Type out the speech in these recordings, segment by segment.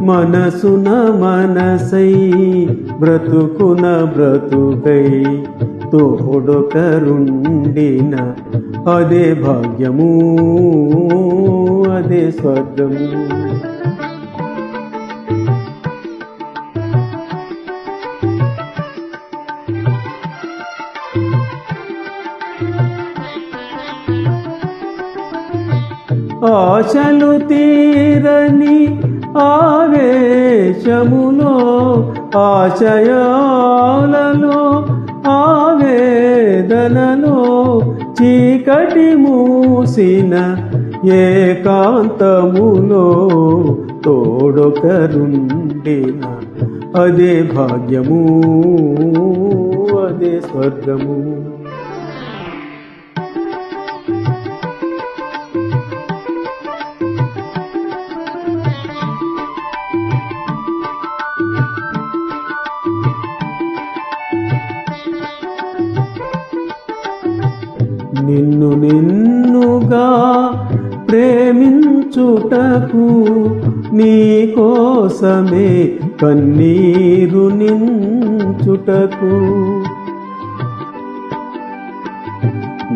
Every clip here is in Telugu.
మనసున మనసై బ్రతుకున బ్రతుకై తోడొకరుండిన అదే భాగ్యము అదే స్వర్గము. ఆశలు తీరని ఆవేశములో ఆశయాలలో ఆవేదనలో చీకటి మూసిన ఏకాంతములో తోడొకరుండిన అదే భాగ్యము అదే స్వర్గము. నిన్ను నిన్నుగా ప్రేమించుటకు నీ కోసమే కన్నీరు నించుటకు.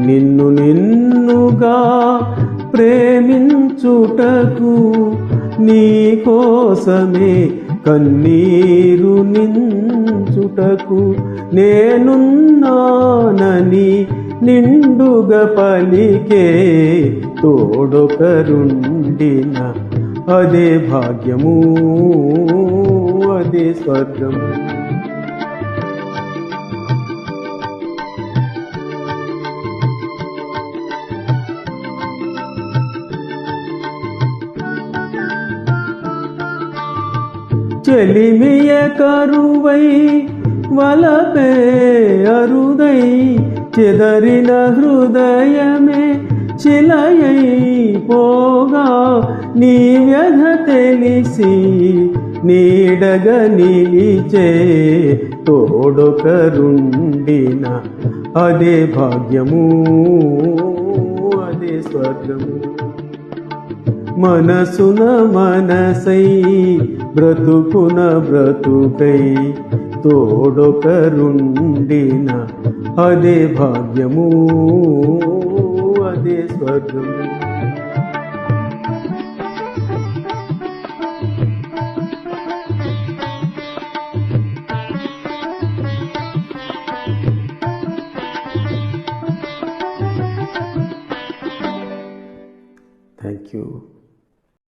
నిన్ను నిన్నుగా ప్రేమించుటకు నీ కోసమే కన్నీరు నించుటకు. నేనున్నానని నిండుగా పలికే తోడొకరుండిన అదే భాగ్యము అదే స్వర్గము. చెలిమియ కరువై వలపే చెదరిన హృదయమే శిలయైపోగా నీ వ్యధ తెలిసి నీడగ నిలిచే తోడొకరుండిన అదే భాగ్యము అదే స్వర్గము. మనసున మనసై బ్రతుకున బ్రతుకై తోడొకరుండిన అదే భాగ్యము అదే స్వర్గము Thank you.